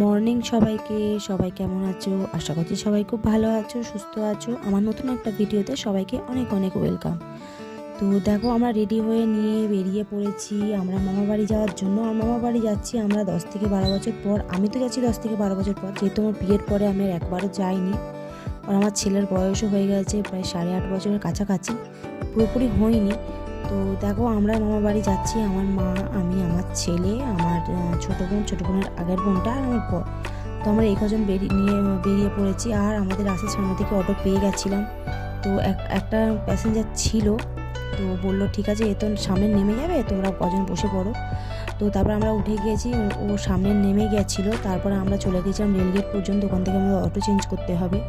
Morning সবাইকে, সবাই কেমন আছো? আশা করছি সবাই খুব ভালো আছো, সুস্থ আছো। আমার নতুন একটা ভিডিওতে সবাইকে অনেক অনেক ওয়েলকাম তো দেখো, আমরা রেডি হয়ে নিয়ে বেরিয়ে পড়েছি। আমরা মামা বাড়ি যাওয়ার জন্য। আর মামা বাড়ি যাচ্ছি আমরা দশ থেকে বারো বছর পর। আমি তো যাচ্ছি দশ থেকে বারো বছর পর। যেহেতু আমার বিয়ের পরে আমি একবারও যাইনি। আর আমার ছেলের বয়সও হয়ে গেছে, প্রায় সাড়ে আট বছরের কাছাকাছি। পুরোপুরি হয়নি। তো দেখো, আমরা মামা বাড়ি যাচ্ছি, আমার মা, আমি, আমার ছেলে, আমার ছোটো বোন, ছোটো বোনের আগের বোনটা আর আমার বর। তো আমরা এই কজন বেরিয়ে নিয়ে বেরিয়ে পড়েছি আর আমাদের রাস্তার সামনে থেকে অটো পেয়ে গেছিলাম। তো এক- একটা প্যাসেঞ্জার ছিল, তো বলল, ঠিক আছে, এ তো সামনে নেমে যাবে, তোমরা কজন বসে পড়ো? তো তারপর আমরা উঠে গিয়েছি, ও- সামনে নেমে গেছিল তারপর আমরা চলে গেছিলাম রেলগেট পর্যন্ত, ওখান থেকে আমাদের অটো চেঞ্জ করতে হবে।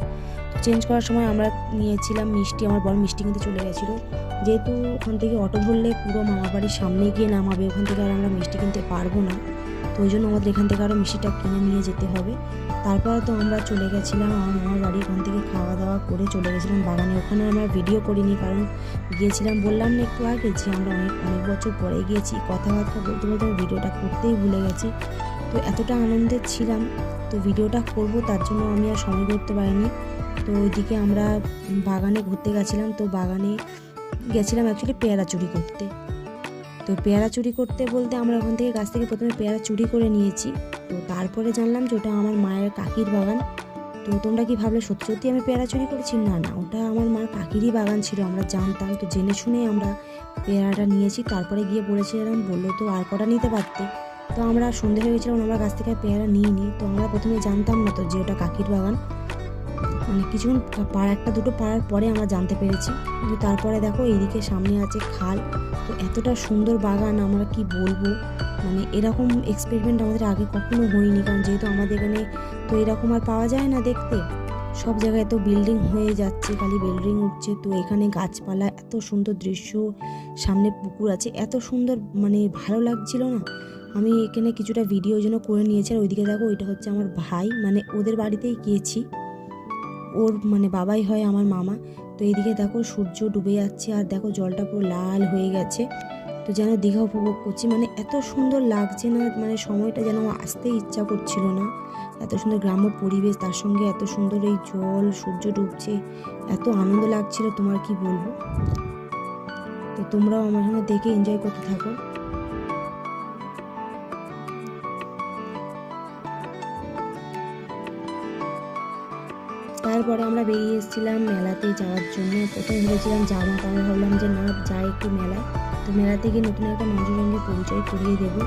তো চেঞ্জ করার সময় আমরা নিয়েছিলাম মিষ্টি, আমার বড় মিষ্টি কিনতে চলে গেছিল যেহেতু ওখান থেকে অটো ধরলে পুরো মামা বাড়ির সামনে গিয়ে নামাবে, ওখান থেকে আর আমরা মিষ্টি কিনতে পারব না। তো ওই জন্য আমাদের এখান থেকে আরও মিষ্টিটা কিনে নিয়ে যেতে হবে। তারপরে তো আমরা চলে গেছিলাম, আমার মামার বাড়ি, ওখান থেকে খাওয়া দাওয়া করে চলে গেছিলাম বাগানে। ওখানে আমরা ভিডিও করিনি, কারণ গিয়েছিলাম, বললাম না একটু আগে যে আমরা অনেক অনেক বছর পরে গিয়েছি। কথাবার্তা বলতে বলতে আমি ভিডিওটা করতেই ভুলে গেছি। তো এতটা আনন্দের ছিলাম, তো ভিডিওটা করব, তার জন্য আমি আর সময় করতে পারিনি। তো ওইদিকে আমরা বাগানে ঘুরতে গেছিলাম, তো বাগানে গেছিলাম অ্যাকচুয়ালি পেয়ারা চুরি করতে। তো পেয়ারা চুরি করতে বলতে আমরা ওখান থেকে গাছ থেকে প্রথমে পেয়ারা চুরি করে নিয়েছি। তো তারপরে জানলাম যে ওটা আমার মায়ের কাকির বাগান। তো তোমরা কি ভাবলে সত্যি সত্যি আমি পেয়ারা চুরি করেছি? না না, ওটা আমার মার কাকিরই বাগান ছিল, আমরা জানতাম। তো জেনে শুনে আমরা পেয়ারাটা নিয়েছি। তারপরে গিয়ে বলেছিলাম, বলল তো আর কটা নিতে পারতে? তো আমরা সন্ধে হয়ে গেছিলাম আমরা গাছ থেকে পেয়ারা নিয়ে নিই তো আমরা প্রথমে জানতাম না তো যে ওটা কাকির বাগান। মানে কিছুক্ষণ পাড়া একটা দুটো পাড়ার পরে আমরা জানতে পেরেছি। কিন্তু তারপরে দেখো এইদিকে সামনে আছে খাল। তো এতটা সুন্দর বাগান, আমরা কি বলব? মানে এরকম এক্সপেরিমেন্ট আমাদের আগে কখনো হয়নি। কারণ যেহেতু আমাদের এখানে তো এরকম আর পাওয়া যায় না দেখতে। সব জায়গায় তো বিল্ডিং হয়ে যাচ্ছে, খালি বিল্ডিং উঠছে। তো এখানে গাছপালা, এত সুন্দর দৃশ্য, সামনে পুকুর আছে। এত সুন্দর মানে ভালো লাগছিল না। আমি এখানে কিছুটা ভিডিও জন্য করে নিয়েছি। আর ওইদিকে দেখো, ওইটা হচ্ছে আমার ভাই। মানে ওদের বাড়িতেই গিয়েছি। ওর মানে বাবাই হয় আমার মামা। তো এইদিকে দেখো সূর্য ডুবে যাচ্ছে আর দেখো জলটা পুরো লাল হয়ে গেছে। তো যেন দীঘা উপভোগ করছি। মানে এত সুন্দর লাগছে না মানে সময়টা যেন আসতে ইচ্ছা করছিল না। এত সুন্দর গ্রাম্য পরিবেশ, তার সঙ্গে এত সুন্দর এই জল, সূর্য ডুবছে। এত আনন্দ লাগছিল, তোমার কি বলব? তো তোমরাও আমার সঙ্গে দেখে এনজয় করতে থাকো। তারপরে আমরা বেরিয়ে এসেছিলাম মেলাতে যাওয়ার জন্য। প্রথমে ভেবেছিলাম জামা তো আমরা ভাবলাম যে না, যাই একটু মেলায়। তো মেলাতে গিয়ে নতুন একটা মানুষের সঙ্গে পরিচয় করিয়ে দেবো।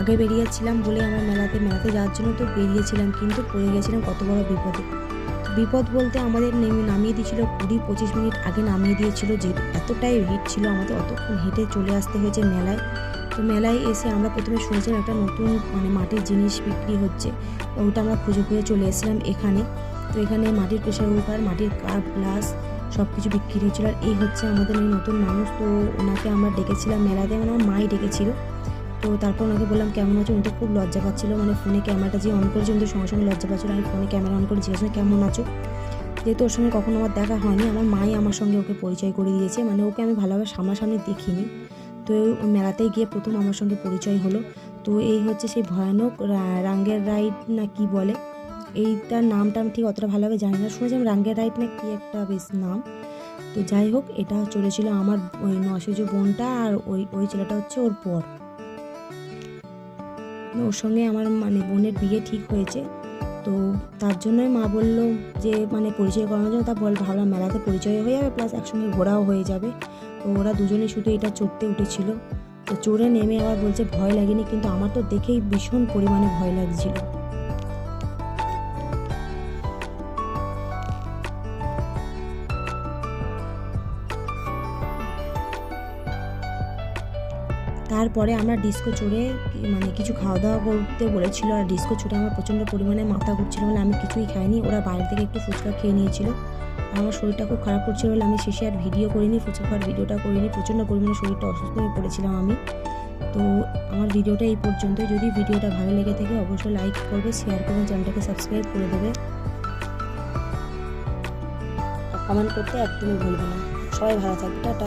আগে বেরিয়েছিলাম বলে আমার মেলাতে মেলাতে যাওয়ার জন্য তো বেরিয়েছিলাম, কিন্তু পড়ে গেছিলাম কত বড় বিপদে। বিপদ বলতে আমাদের নেমে নামিয়ে দিয়েছিল, কুড়ি পঁচিশ মিনিট আগে নামিয়ে দিয়েছিল, যে এতটাই ভিড় ছিল আমাদের, অতক্ষণ হেঁটে চলে আসতে হয়েছে মেলায়। তো মেলায় এসে আমরা প্রথমে শুনেছিলাম একটা নতুন মানে মাটির জিনিস বিক্রি হচ্ছে। ওটা আমরা খুঁজে খুঁজে চলে এসেছিলাম এখানে। তো এখানে মাটির প্রেশার কুকার, মাটির কাপ, গ্লাস সব কিছু বিক্রি হচ্ছিল আর এই হচ্ছে আমাদের এই নতুন মানুষ। তো ওনাকে আমরা ডেকেছিলাম মেলাতে মানে আমার মাই ডেকেছিল। তো তারপর ওনাকে বললাম, কেমন আছো? উনি তো খুব লজ্জা পাচ্ছিল। মানে ফোনে ক্যামেরাটা যে অন করেছে, উনি সঙ্গে সঙ্গে লজ্জা পাচ্ছিল। আমি ফোনে ক্যামেরা অন করে জিজ্ঞাসা কেমন আছো? যেহেতু ওর সঙ্গে কখনো আমার দেখা হয়নি, আমার মাই আমার সঙ্গে ওকে পরিচয় করে দিয়েছে। মানে ওকে আমি ভালোভাবে সামনাসামনি দেখিনি। তো মেলাতে গিয়ে প্রথম আমার সঙ্গে পরিচয় হলো। তো এই হচ্ছে সেই ভয়ানক রাঙ্গের রাইড না কি বলে? এইটার নামটা আমি ঠিক অতটা ভালোভাবে জানি না। শুনেছিলাম রাঙ্গের রাইড না কি একটা বেশ নাম। তো যাই হোক, এটা চলেছিল আমার ওই নশোজ বোনটা আর ওই ওই ছেলেটা হচ্ছে ওর পর ওর সঙ্গে আমার মানে বোনের বিয়ে ঠিক হয়েছে। তো তার জন্যই মা বলল যে মানে পরিচয় করানোর জন্য তা বল ভাবলাম মেলাতে পরিচয় হয়ে যাবে প্লাস একসঙ্গে ঘোরাও হয়ে যাবে। তো ওরা দুজনে শুধু এটা চড়তে উঠেছিল। তো চড়ে নেমে আবার বলছে ভয় লাগেনি, কিন্তু আমার তো দেখেই ভীষণ পরিমাণে ভয় লাগছিল। তারপরে আমরা ডিস্কো চড়ে মানে কিছু খাওয়া দাওয়া করতে বলেছিল আর ডিস্কো চড়ে আমার প্রচণ্ড পরিমাণে মাথা ঘুরছিল বলে আমি কিছুই খাইনি। ওরা বাইরে থেকে একটু ফুচকা খেয়ে নিয়েছিল। আর আমার শরীরটা খুব খারাপ করছিল বলে আমি শেষে আর ভিডিও করিনি, ফুচকা খাওয়ার ভিডিওটা করিনি। প্রচণ্ড পরিমাণে শরীরটা অসুস্থ হয়ে পড়েছিলাম আমি। তো আমার ভিডিওটা এই পর্যন্ত যদি ভিডিওটা ভালো লেগে থাকে অবশ্যই লাইক করবে শেয়ার করবে, চ্যানেলটাকে সাবস্ক্রাইব করে দেবে। কমেন্ট করতে একদমই ভুলবে না। সবাই ভালো থাকবে, টাটা।